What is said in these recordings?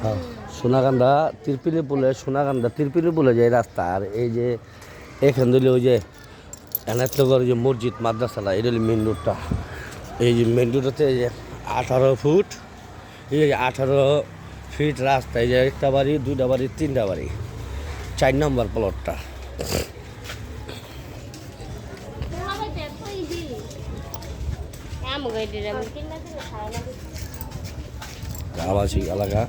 হ্যাঁ, সোনাকান্দা তিরপিলি বলে সোনাকান্দা তিরপিলি বলে যে রাস্তা আর এই যে এখান দিলে ওই যে এনায়তনগর যে মসজিদ মাদ্রাসাটা এটা হলো মেন রোডটা এই যে মেন রোডটাতে এই যে আঠারো ফুট এই যে আঠারো ফিট রাস্তা এই যে একটা বাড়ি দুইটা বাড়ি তিনটা বাড়ি চার নম্বর প্লটটা আবাসিক এলাকা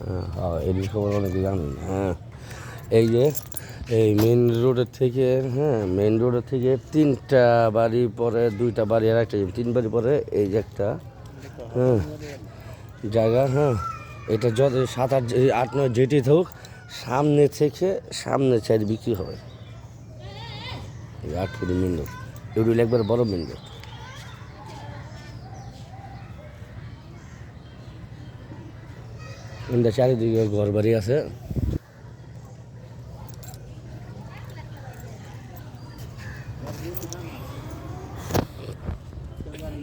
হ্যাঁ হ্যাঁ এদিক খবর অনেকে জানেন হ্যাঁ এই যে এই মেন রোডের থেকে হ্যাঁ মেন রোডের থেকে তিনটা বাড়ি পরে, দুইটা বাড়ি আর একটা, তিন বাড়ি পরে এই যে একটা হ্যাঁ জায়গা হ্যাঁ এটা যত সাত আট আট নয় যেটি হোক সামনে থেকে সামনে চাই বিক্রি হবে। আট ফুটি মেন রোড এগুলো একবার বড় মেন রোড চারিদিকে ঘর বাড়ি আছে।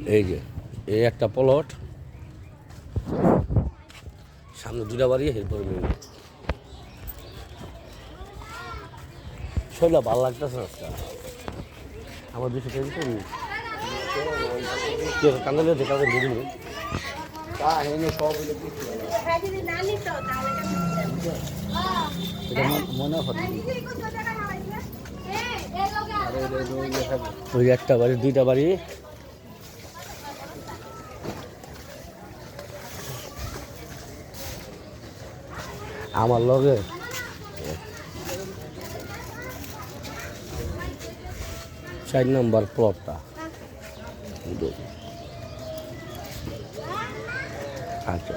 এই যে এই একটা প্লট সামনে দুটা বাড়ি এরপরে শরীরটা ভালো লাগতেছে আজকে। আমার দুশো টাকা দিতে সব হইল হয়। মনে হ্যাঁ, ওই একটা বাড়ি দুইটা বাড়ি। আমার লগে। চার নম্বর প্লটটা আচ্ছা।